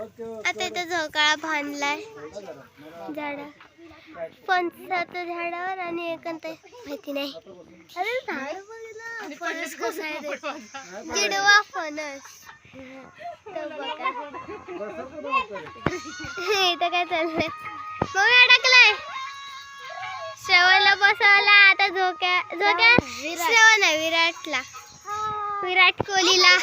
आता इथं झोकाळा बांधलाय. झाडा. फणसाच्या झाडावर आणि एकांत माहिती नाही. अरे झाड फणस कसं आहे ते जिडवा फणस. इथं काय चाललंय? मम्मी अडकलाय. श्रवणला बसवला आता झोक्या झोक्या श्रवण आहे विराटला. विराट कोहलीला.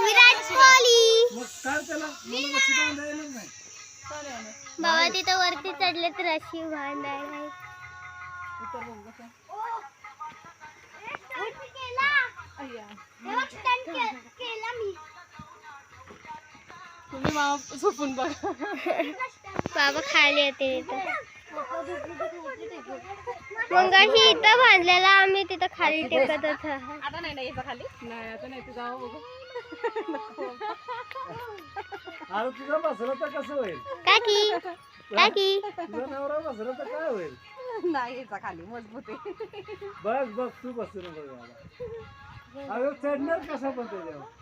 विराट कोहली. बाबा तिथं वरती चढले तर अशी बांधायला तुम्ही मामा झोपून बघा. बाबा खाली इथं. मग अशी इथं बांधलेला आम्ही तिथं खाली टेकत होतो. आता नाही ना यायचं खाली? नाही आता नाही तू जाऊ बघू. अरे तुझा बसला तर कसं होईल? काकी काकी. तुझा नवरा बसला तर काय होईल? नाही खाली मजबूत आहे. बघ बघ तू बसू नको बाबा अरे चढणार कसा पण त्याच्यावर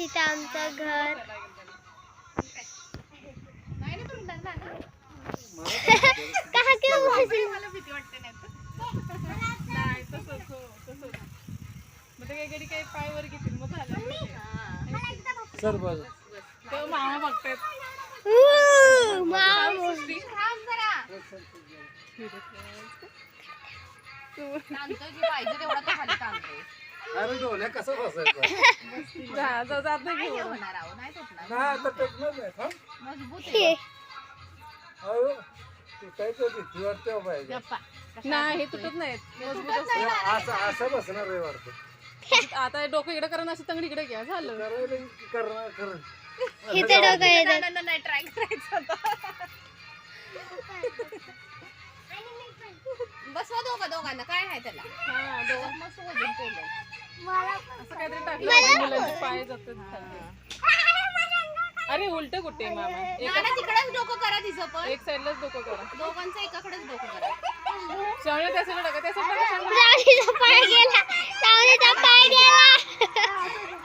तिथं आमचं घर का किंवा बसली मला भीती वाटते नाही तर. नाही तसंच हो, तसंच. मग ते काही कधी काही पाय वर घेतील मग झालं सर मामा मामू. पाहिजे तेवढा तो खाली ताणतोय. अरे डोल्या कसं बसायचं? जा- जा- जात नाही घेऊन. नाही आता टेकणार नाही थांब. हे, अहो तुटायचं भीती वाटते हो पाहिजे नाही हे तुटत नाहीत. मजबूत असतात. असं असं बसणार आहे वाटतं. आता डोकं इकडे करा अशी तंगडी इकडे घ्या झालं. करायला करणार इथं डोकं येतं नाही ट्राय करायचं बसवा दोघं दोघांना. काय नाही त्याला? हा दोघं. मस्त वजन केलंय. असं काहीतरी टाकलं मुलांचे पाय जातात खाली. अरे उलट कुठे मामा? एका नाना तिकडेच डोकं करा तिचं पण. एक साईडलाच डोकं करा. दोघांचं एकाकडेच डोकं करा. श्रावणी त्या साईडला टाका त्या साईडला कशाला? चावणीचा पाय गेला. चावणीचा पाय गेला.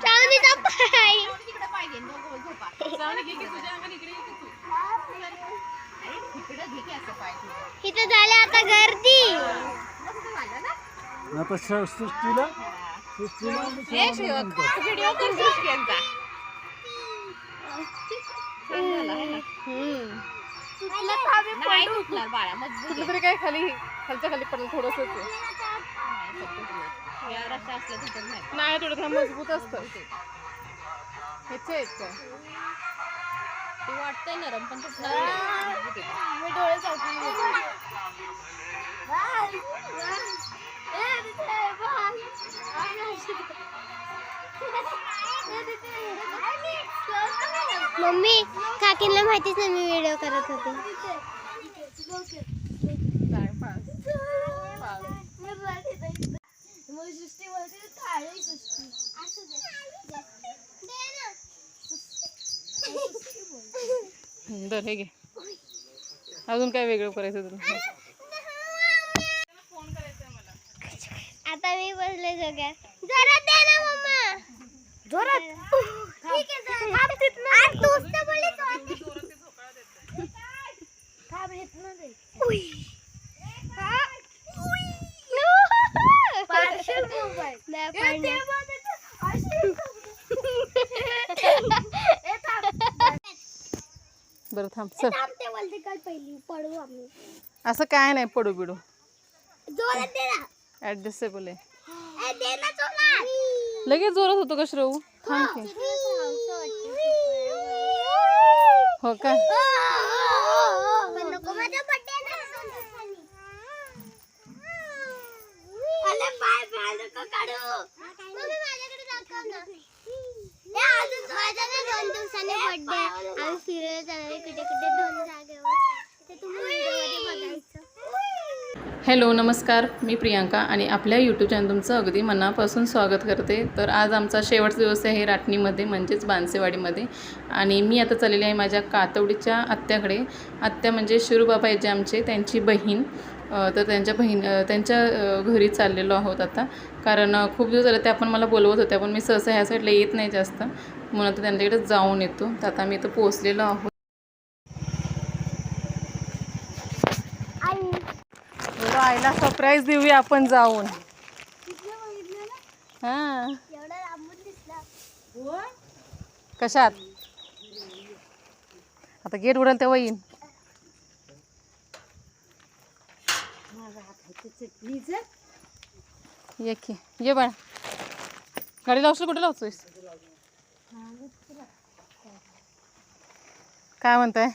चावणीचा पाय. तिकडे पाहिजे दोघं झोपा श्रावणी घे की तुझ्या अंगाने इकडे ये की तू. अरे तिकडे घे की असं पाय तुझं. इथं झालं आता गर्दी. मस्त झालं ना? आता श- व्हिडिओ तरी काय खाली खालच्या खाली पडलं थोडस नाही नाही. थोडं थोडं मजबूत असतं. ह्याचे आहेत काय वाटतंय नरम पण तुटणार नाही. मम्मी काकींना माहितीच नाही मी व्हिडिओ करत होते. बरं हे घे. अजून काय वेगळं करायचं तुला? आता मी बसले सगळ्यात. जोरात दे ना मम्मा जोरात? ठीक आहे जोरात. थांब तिथनं. आ, तूच तर बोलली जोरात. थांब. हा. नाही पडणार. बरं थांब चल. थांब ते बोलते काल पहिली. पडू आम्ही. असं काय नाही पडू बिडू जोरात दे ना. ऍडजस्टेबल आहे. लगेच जोरात होतो का श्रवू? थांब की. हो का? दोन दिवसांनी बर्थडे आम्ही फिरायला जाणार कुठे कुठे दोन जागेवर ते तुम्ही व्हिडिओमध्ये बघायचं हॅलो नमस्कार. मी प्रियांका आणि आपल्या यूट्यूब चॅनल तुमचं अगदी मनापासून स्वागत करते. तर आज आमचा शेवटचा दिवस आहे राटणीमध्ये म्हणजेच बांसेवाडीमध्ये. आणि मी आता चाललेली आहे माझ्या कातवडीच्या आत्याकडे. आत्या म्हणजे शिरूबाबा आहेत जे आमचे त्यांची बहीण. तर त्यांच्या बहीण त्यांच्या घरी चाललेलो आहोत आता. कारण खूप दिवस झाले त्या पण मला बोलवत होत्या पण मी सहसा ह्या साईडला येत नाही जास्त. म्हणून आता त्यांच्याकडे जाऊन येतो. तर आता मी इथं पोचलेलो आहोत. आईला सरप्राईज देऊया आपण जाऊन. हां. एवढा लांबून दिसला. कशात? आता गेट उडेल तेव्हा येईन. ये की. ये बाळा. गाडी लावशील कुठे लावतोयस? काय म्हणताय?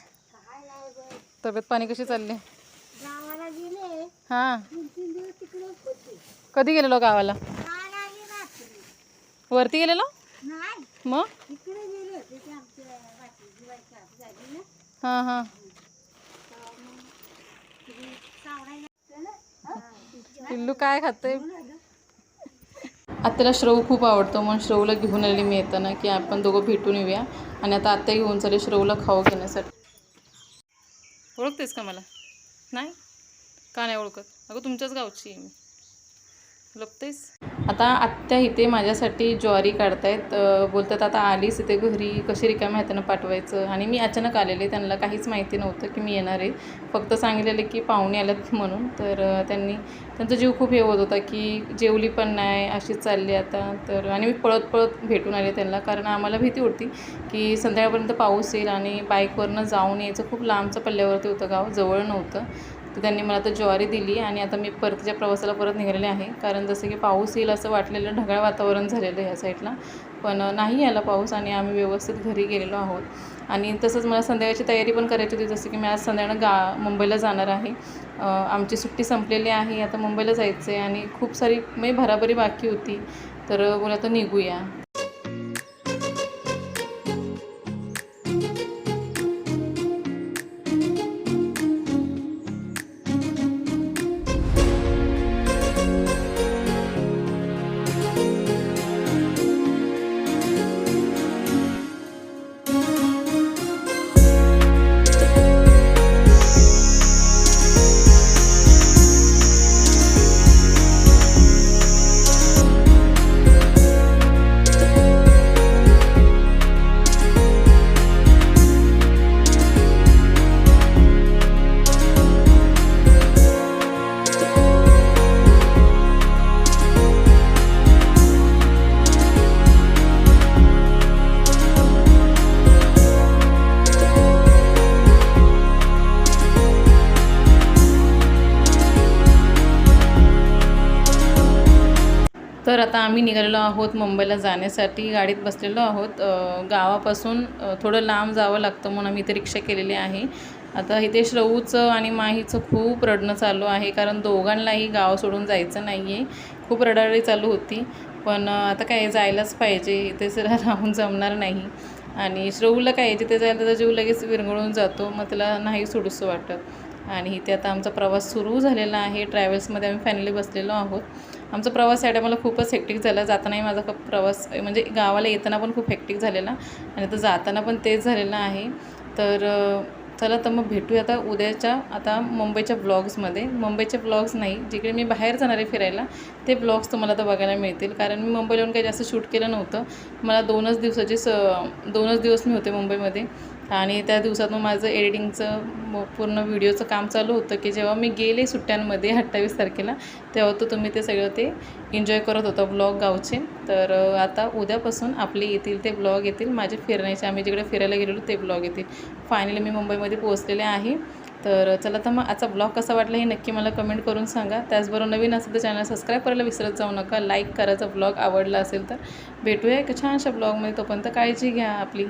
तब्येत पाणी कशी चालली? हां. दोन तीन दिवस तिकडे होते कधी गेलेलो गावाला? काल आली रात्री वरती गेलेलो? नाही मग? तिकडे गेले होते ते आमच्या झाली ना पिल्लू काय खाते आत्याला श्रव खूप आवडतो म्हणून श्रवला घेऊन आली मी येताना की आपण दोघं भेटून येऊया. आणि आता आत्या घेऊन चालेल श्रवला खाऊ घेण्यासाठी. ओळखतेस का मला? नाही? का नाही ओळखत? अगं तुमच्याच गावची मी. लपतेस आता आत्या इथे माझ्यासाठी ज्वारी काढतायत. बोलतात आता आलीस इथे घरी. कशी रिकाम्या हातानं पाठवायचं? आणि मी अचानक आलेले. त्यांना काहीच माहिती नव्हतं की मी येणार आहे. फक्त सांगितलेले की पाहुणे आल्यात म्हणून. तर त्यांनी त्यांचा जीव खूप हे होत होता की जेवली पण नाही अशीच चालली आता. तर आणि मी पळत पळत भेटून आले त्यांना. कारण आम्हाला भीती होती की संध्याकाळपर्यंत पाऊस येईल आणि बाईकवरनं जाऊन यायचं. खूप लांबचं पल्ल्यावरती होतं गाव. जवळ नव्हतं. तर त्यांनी मला आता ज्वारी दिली आणि आता मी परतीच्या प्रवासाला परत निघालेले आहे कारण जसं की पाऊस येईल असं वाटलेलं ढगाळ वातावरण झालेलं ह्या साईडला. पण नाही आला पाऊस आणि आम्ही व्यवस्थित घरी गेलेलो आहोत. आणि तसंच मला संध्याकाळची तयारी पण करायची होती जसं की मी आज संध्याकाळ गा मुंबईला जाणार आहे. आमची सुट्टी संपलेली आहे आता मुंबईला जायचं आहे आणि खूप सारी म्हणजे भराभरी बाकी होती. तर बोला आता निघूया. तर आता आम्ही निघालेलो आहोत मुंबईला जाण्यासाठी. गाडीत बसलेलो आहोत. गावापासून थोडं लांब जावं लागतं म्हणून आम्ही इथे रिक्षा केलेली आहे. आता इथे रऊचं आणि माहीचं खूप रडणं चालू आहे. कारण दोघांनाही गाव सोडून जायचं नाही आहे खूप रडारडी चालू होती. पण आता काय जायलाच पाहिजे. इथे जरा राहून जमणार नाही. आणि श्रवूला काय जिथे जायला त्याचा जीव लगेच विरघळून जातो. मग त्याला नाही सोडूसं वाटत. आणि इथे आता आमचा प्रवास सुरू झालेला आहे. ट्रॅव्हल्समध्ये आम्ही फॅमिली बसलेलो आहोत. आमचा प्रवास या टायमाला खूपच हेक्टिक झाला. जातानाही माझा खूप प्रवास म्हणजे गावाला येताना पण खूप हेक्टिक झालेला. आणि आता जाताना पण तेच झालेलं आहे. तर चला तर मग भेटूया आता उद्याच्या आता मुंबईच्या ब्लॉग्समध्ये मुंबईचे ब्लॉग्स नाही जिकडे मी बाहेर जाणार आहे फिरायला ते ब्लॉग्स तुम्हाला आता बघायला मिळतील. कारण मी मुंबईला येऊन काही जास्त शूट केलं नव्हतं. मला दोनच दिवसाची स दोनच दिवस मी होते मुंबईमध्ये. आणि त्या दिवसातून माझं एडिटिंगचं पूर्ण व्हिडिओचं काम चालू होतं की जेव्हा मी गेले सुट्ट्यांमध्ये अठ्ठावीस तारखेला तेव्हा तो तुम्ही ते सगळं ते एन्जॉय करत होता ब्लॉग गावचे. तर आता उद्यापासून आपले येतील ते ब्लॉग येतील. माझे फिरण्याचे आम्ही जिकडे फिरायला गेलेलो ते ब्लॉग येतील. फायनली मी मुंबईमध्ये पोहोचलेले आहे. तर चला तर मग आजचा ब्लॉग कसा वाटला हे नक्की मला कमेंट करून सांगा. त्याचबरोबर नवीन असेल तर चॅनल सबस्क्राईब करायला विसरत जाऊ नका. लाईक करायचा ब्लॉग आवडला असेल तर भेटूया एका छानशा ब्लॉगमध्ये तोपर्यंत काळजी घ्या आपली.